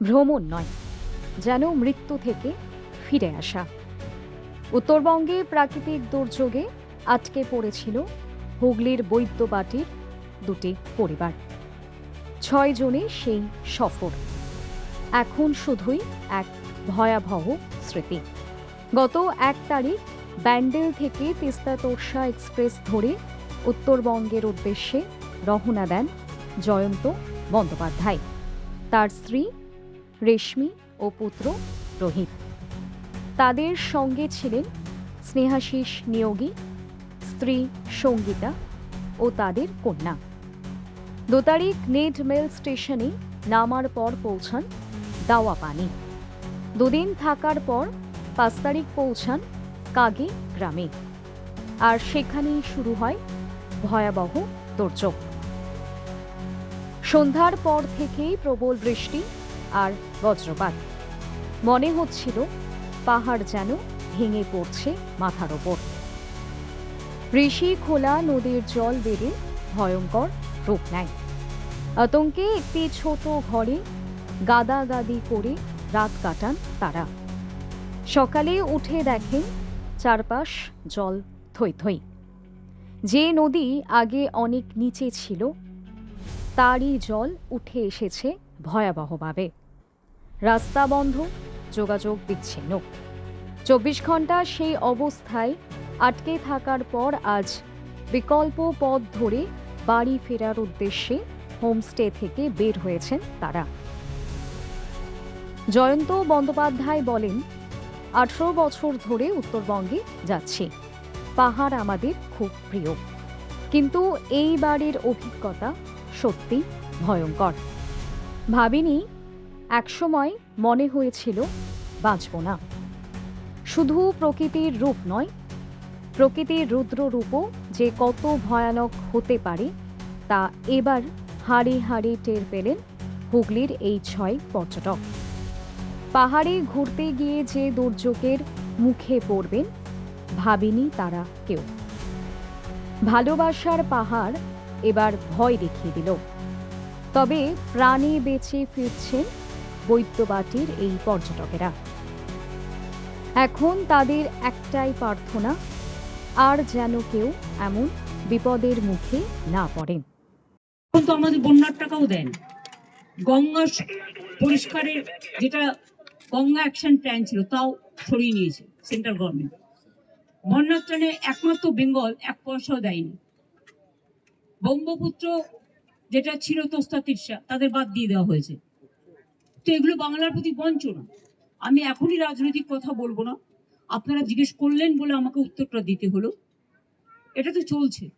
ভ্রমণ নয়, যেন মৃত্যু থেকে ফিরে আসা। উত্তরবঙ্গে প্রাকৃতিক দুর্যোগে আটকে পড়েছিল হুগলির বৈদ্যবাটির দুটি পরিবার। ছয় জনে সেই সফর। এখন শুধুই এক ভয়াবহ স্মৃতি। গত এক তারিখ ব্যান্ডেল থেকে তিস্তা তোরসা এক্সপ্রেস ধরে উত্তরবঙ্গের উদ্দেশ্যে রওনা দেন জয়ন্ত বন্দ্যোপাধ্যায়। তার স্ত্রী রেশমি ও পুত্র রোহিত। তাদের সঙ্গে ছিলেন স্নেহাশিস নিয়োগী, স্ত্রী সঙ্গীতা ও তাদের কন্যা। দু তারিখ নেট মেল স্টেশনে নামার পর পৌঁছান দাওয়া পানি। দুদিন থাকার পর পাঁচ তারিখ পৌঁছান কাগে গ্রামে। আর সেখানেই শুরু হয় ভয়াবহ দুর্যোগ। সন্ধ্যার পর থেকেই প্রবল বৃষ্টি আর বজ্রপাত। মনে হচ্ছিল পাহাড় যেন ভেঙে পড়ছে মাথার ওপর। ঋষি খোলা নদীর জল বেড়ে ভয়ঙ্কর রূপ নেয়। আতঙ্কে একটি ছোট ঘরে গাদাগাদি করে রাত কাটান তারা। সকালে উঠে দেখেন চারপাশ জল থই থই। যে নদী আগে অনেক নিচে ছিল, তারই জল উঠে এসেছে ভয়াবহভাবে। রাস্তা বন্ধ, যোগাযোগ বিচ্ছিন্ন। চব্বিশ ঘণ্টা সেই অবস্থায় আটকে থাকার পর আজ বিকল্প পথ ধরে বাড়ি ফেরার উদ্দেশ্যে হোমস্টে থেকে বের হয়েছেন তারা। জয়ন্ত বন্দ্যোপাধ্যায় বলেন, আঠেরো বছর ধরে উত্তরবঙ্গে যাচ্ছি। পাহাড় আমাদের খুব প্রিয়। কিন্তু এই বাড়ির অভিজ্ঞতা সত্যি ভয়ঙ্কর। ভাবিনি একসময় মনে হয়েছিল বাঁচব না। শুধু প্রকৃতির রূপ নয়, প্রকৃতির রুদ্র রূপও যে কত ভয়ানক হতে পারে, তা এবার হাড়ে হাড়ে টের পেলেন হুগলির এই ছয় পর্যটক। পাহাড়ে ঘুরতে গিয়ে যে দুর্যোগের মুখে পড়বেন, ভাবেনি তারা কেউ। ভালোবাসার পাহাড় এবার ভয় দেখিয়ে দিল। তবে প্রাণে বেঁচে ফিরছেন বৈদ্যবাটির এই পর্যটকেরা। এখন তাদের একটাই প্রার্থনা, আর যেন কেউ এমন বিপদের মুখে না পড়েন এখন তো আমাদের বন্যার টাকাও দেন গঙ্গা পরিষ্কারের যেটা গঙ্গা অ্যাকশন প্ল্যান ছিল, তাও সরিয়ে নিয়েছে সেন্ট্রাল গভর্নমেন্ট বন্যার ত্রাণে একমাত্র বেঙ্গল এক পয়সাও দেয়নি। ব্রহ্মপুত্র যেটা ছিল তোস্তা তিরসা তাদের বাদ দিয়ে দেওয়া হয়েছে। তো এগুলো বাংলার প্রতি বঞ্চনা। আমি এখনই রাজনৈতিক কথা বলব না। আপনারা জিজ্ঞেস করলেন বলে আমাকে উত্তরটা দিতে হলো। এটা তো চলছে।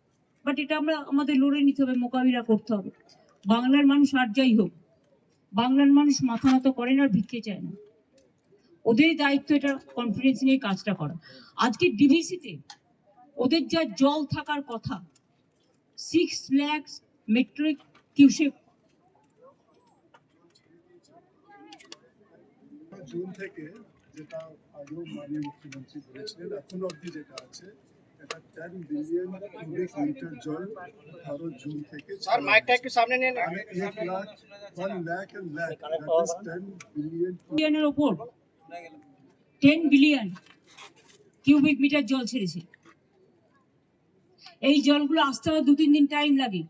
বাট এটা আমরা, আমাদের লড়ে নিতে হবে, মোকাবিলা করতে হবে। বাংলার মানুষ আর যাই হোক, বাংলার মানুষ মাথা মতো করে না আর ভিক্ষে চায় না। ওদের দায়িত্ব এটা কনফিডেন্স নিয়ে কাজটা করা। আজকে ডিভিসিতে ওদের যা জল থাকার কথা six lakhs metric cusec June থেকে যেটা আগেও মাননীয় মুখ্যমন্ত্রী বলেছিলেন এখন অবধি যেটা আছে এটা টেন বিলিয়ন কিউবিক মিটার জল ভারত জুন থেকে স্যার মাইকটা একটু সামনে নিয়ে মানে এক lakh one lakh and lakh ten billion বিলিয়নের ওপর টেন বিলিয়ন কিউবিক মিটার জল ছেড়েছে। এই জলগুলো আসতে দু তিন দিন টাইম লাগে।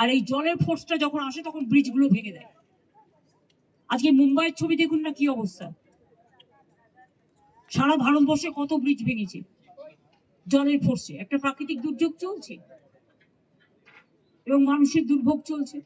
আর এই জলের ফোর্সটা যখন আসে, তখন ব্রিজগুলো ভেঙে দেয়। আজকে মুম্বাইয়ের ছবি দেখুন না কি অবস্থা। সারা ভারতবর্ষে কত ব্রিজ ভেঙেছে জলের ফোর্সে একটা প্রাকৃতিক দুর্যোগ চলছে এবং মানুষের দুর্ভোগ চলছে।